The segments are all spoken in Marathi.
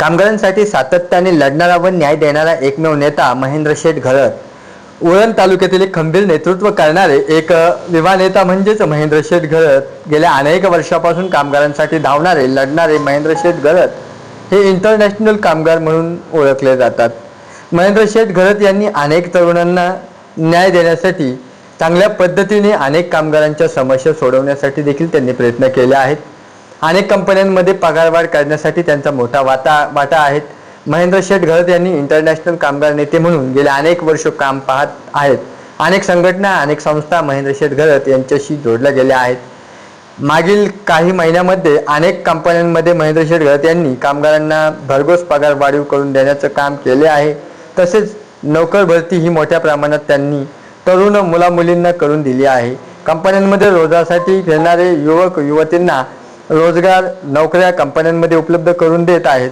कामगारांसाठी सातत्याने लढणारा व न्याय देणारा एकमेव नेता महेंद्र शेठ घळत उरण तालुक्यातील एक खंबीर नेतृत्व करणारे एक विवा नेता म्हणजेच महेंद्र शेठ घळत गेल्या अनेक वर्षापासून कामगारांसाठी धावणारे लढणारे महेंद्र शेठ घळत हे इंटरनॅशनल कामगार म्हणून ओळखले जातात. महेंद्र शेठ घळत यांनी अनेक तरुणांना न्याय देण्यासाठी चांगल्या पद्धतीने अनेक कामगारांच्या समस्या सोडवण्यासाठी देखील त्यांनी प्रयत्न केले आहेत. अनेक कंपन्यांमध्ये पगारवाढ करण्यासाठी त्यांचा मोठा वाटा वाटा आहेत. महेंद्र शेठ घरत यांनी इंटरनॅशनल कामगार नेते म्हणून गेले अनेक वर्ष काम पाहत आहेत. अनेक संघटना अनेक संस्था महेंद्र शेठ घरत यांच्याशी जोडल्या गेल्या आहेत. मागील काही महिन्यामध्ये अनेक कंपन्यांमध्ये महेंद्र शेठ घरत यांनी कामगारांना भरघोस पगार वाढीव करून देण्याचं काम केले आहे. तसेच नोकर भरती ही मोठ्या प्रमाणात त्यांनी तरुण मुलामुलींना करून दिली आहे. कंपन्यांमध्ये रोजगारासाठी फिरणारे युवक युवतींना रोजगार नोकऱ्या कंपन्यांमध्ये उपलब्ध करून देत आहेत.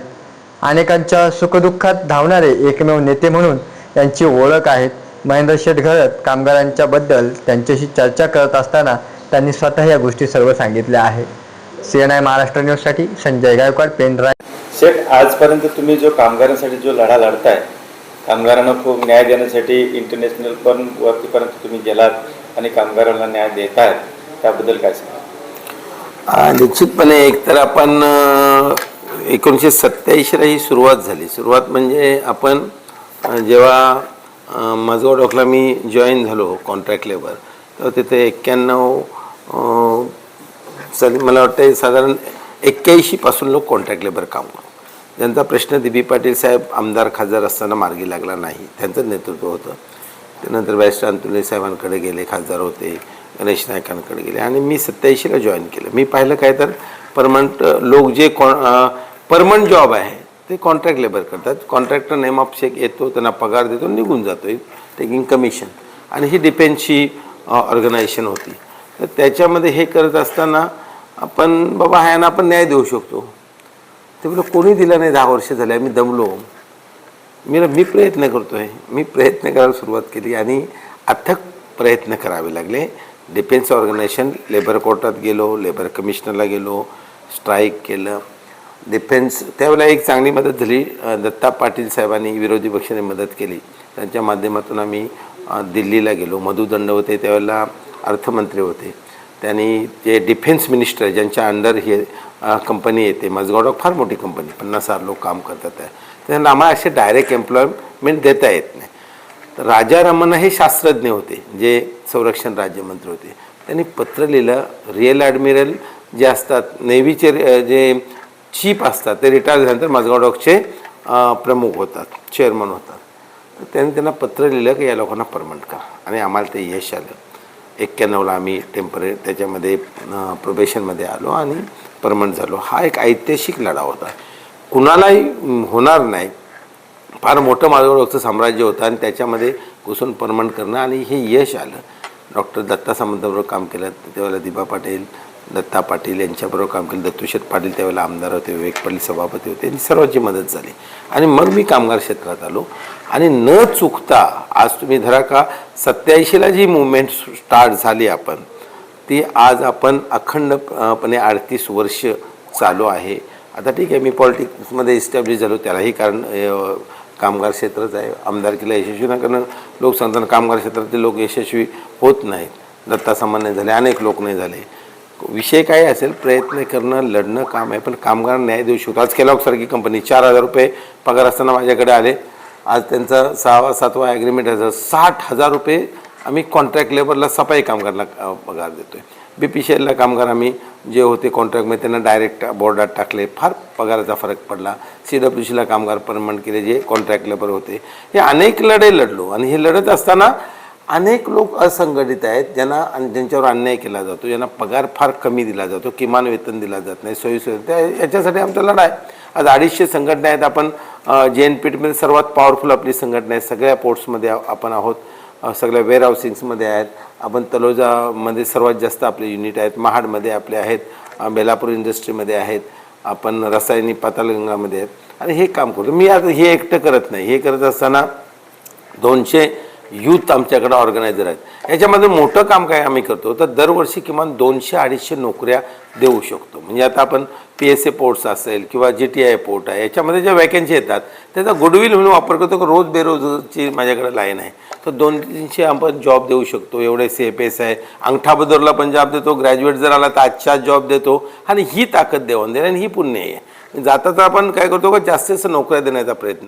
अनेकांच्या सुखदुःखात धावणारे एकमेव नेते म्हणून त्यांची ओळख आहेत. महेंद्र शेठ घळत कामगारांच्या बद्दल त्यांच्याशी चर्चा करत असताना त्यांनी स्वतः या गोष्टी सर्व सांगितल्या आहेत सी एन आय महाराष्ट्र न्यूजसाठी संजय गायकवाड पेनड्राय शेठ आजपर्यंत तुम्ही जो कामगारांसाठी जो लढा लढताय कामगारांना खूप न्याय देण्यासाठी इंटरनॅशनल पण वरतीपर्यंत तुम्ही गेलात आणि कामगारांना न्याय देत आहेत त्याबद्दल काय सांगा निश्चितपणे एकतर आपण एकोणीसशे सत्याऐंशीला ही सुरुवात झाली. सुरुवात म्हणजे आपण जेव्हा अ, माझगाव डॉकला मी जॉईन झालो कॉन्ट्रॅक्ट लेबर तर तिथे एक्क्याण्णव अ, मला वाटतं साधारण एक्क्याऐंशीपासून लोक कॉन्ट्रॅक्ट लेबर काम करतो त्यांचा प्रश्न दिबी पाटील साहेब आमदार खासदार असताना मार्गी लागला नाही. त्यांचं नेतृत्व होतं. त्यानंतर बॅरिस्टर अंतुले साहेबांकडे गेले खासदार होते. गणेश नायकांकडे गेले. आणि मी सत्याऐंशीला जॉईन केलं. मी पाहिलं काय तर परमनंट लोक जे कॉ परमनंट जॉब आहे ते कॉन्ट्रॅक्ट लेबर करतात. कॉन्ट्रॅक्टर नेम ऑफ येतो त्यांना पगार देतो निघून जातो टेकिंग कमिशन आणि ही डिपेंडशी ऑर्गनायझेशन होती. तर त्याच्यामध्ये हे करत असताना आपण बाबा ह्यांना आपण न्याय देऊ शकतो. ते बोला कोणी दिलं नाही? दहा वर्ष झाले आम्ही दमलो. मी मी प्रयत्न करतो आहे मी प्रयत्न करायला सुरुवात केली आणि अथक प्रयत्न करावे लागले. डिफेन्स ऑर्गनायझेशन लेबर कोर्टात गेलो लेबर कमिशनरला गेलो स्ट्राईक केलं. डिफेन्स त्यावेळेला एक चांगली मदत झाली. दत्ता पाटील साहेबांनी विरोधी पक्षाने मदत केली. त्यांच्या माध्यमातून आम्ही दिल्लीला गेलो. मधु दंड होते त्यावेळेला अर्थमंत्री होते. त्यांनी जे डिफेन्स मिनिस्टर ज्यांच्या अंडर हे कंपनी येते माझगाव फार मोठी कंपनी पन्नास हजार लोक काम करतात. आहे त्यांना आम्हाला असे डायरेक्ट एम्प्लॉयमेंट देता येत नाही. तर राजा रमण हे शास्त्रज्ञ होते जे संरक्षण राज्यमंत्री होते. त्यांनी पत्र लिहिलं रिअल ॲडमिरल जे असतात नेव्हीचे जे चीफ असतात ते रिटायर झाल्यानंतर माझगाव डॉकचे प्रमुख होतात चेअरमन होतात. तर त्यांनी त्यांना पत्र लिहिलं की या लोकांना परमनंट करा. आणि आम्हाला ते यश आलं. एक्क्याण्णवला आम्ही टेम्परे त्याच्यामध्ये प्रोबेशनमध्ये आलो आणि परमनंट झालो. हा एक ऐतिहासिक लढा होता. कुणालाही होणार नाही फार मोठं माधवरावचं साम्राज्य होतं आणि त्याच्यामध्ये घुसून परमंड करणं आणि हे यश आलं. डॉक्टर दत्ता सामंताबरोबर काम केलं. त्यावेळेला दिबा पाटील दत्ता पाटील यांच्याबरोबर काम केलं. दत्तुशेठ पाटील त्यावेळेला आमदार होते. विवेक पाटील सभापती होते. आणि सर्वांची मदत झाली. आणि मग मी कामगार क्षेत्रात आलो. आणि न चुकता आज तुम्ही धरा का सत्याऐंशीला जी मुवमेंट स्टार्ट झाली आपण ती आज आपण अखंडपणे अडतीस वर्ष चालू आहे. आता ठीक आहे मी पॉलिटिक्समध्ये इस्टॅब्लिश झालो. त्यालाही कारण कामगार क्षेत्रच आहे. आमदारकीला यशस्वी न करणं लोक सांगताना कामगार क्षेत्रातील लोक यशस्वी होत नाहीत. दत्ता सामान्य झाले अनेक लोक नाही झाले. विषय काय असेल प्रयत्न करणं लढणं काम आहे. पण कामगार न्याय देऊ शकतो. आज केलॉगसारखी कंपनी चार हजार रुपये पगार असताना माझ्याकडे आले. आज त्यांचा सहावा सातवा ॲग्रीमेंट आहे. साठ हजार रुपये आम्ही कॉन्ट्रॅक्ट लेबरला सफाई कामगारला पगार देतो आहे बी पी सी एलला कामगार आम्ही जे होते कॉन्ट्रॅक्टमध्ये त्यांना डायरेक्ट बोर्डात टाकले. फार पगाराचा फरक पडला. सी डब्ल्यू सीला कामगार परमनंट केले जे कॉन्ट्रॅक्ट लेबर होते. हे अनेक लढे लढलो आणि हे लढत असताना अनेक लोक असंघटित आहेत ज्यांना आणि ज्यांच्यावर अन्याय केला जातो ज्यांना पगार फार कमी दिला जातो किमान वेतन दिला जात नाही सोयीसुविधा. त्या याच्यासाठी आमचा लढा आहे. आज अडीचशे संघटना आहेत आपण जे एन पी सर्वात पॉवरफुल आपली संघटना आहे. सगळ्या पोर्ट्समध्ये आपण आहोत. सगळ्या वेअर हाऊसिंग्समध्ये आहेत. आपण तलोजामध्ये सर्वात जास्त आपले युनिट आहेत. महाडमध्ये आपले आहेत. बेलापूर इंडस्ट्रीमध्ये आहेत. आपण रसायनी पातालगंगामध्ये आहेत. आणि हे काम करतो. मी आता हे एकटं करत नाही. हे करत असताना दोनशे यूथ आमच्याकडे ऑर्गनायझर आहेत. याच्यामध्ये मोठं काम काय आम्ही करतो तर दरवर्षी किमान दोनशे अडीचशे नोकऱ्या देऊ शकतो. म्हणजे आता आपण पी एस ए पोर्ट्स असेल किंवा जी टी आय पोर्ट आहे याच्यामध्ये ज्या वॅकन्सी येतात त्याचा गुडविल म्हणून वापर करतो की रोज बेरोजची माझ्याकडे लाईन आहे. तर दोन तीनशे आपण जॉब देऊ शकतो एवढे सी एफ एस आहे. अंगठाबदरला पण जॉब देतो ग्रॅज्युएट जर आला तर आजच्या जॉब देतो. आणि ही ताकद देवाण देणे आणि ही पुण्य आहे. जाता तर आपण काय करतो का जास्तीत जास्त नोकऱ्या देण्याचा प्रयत्न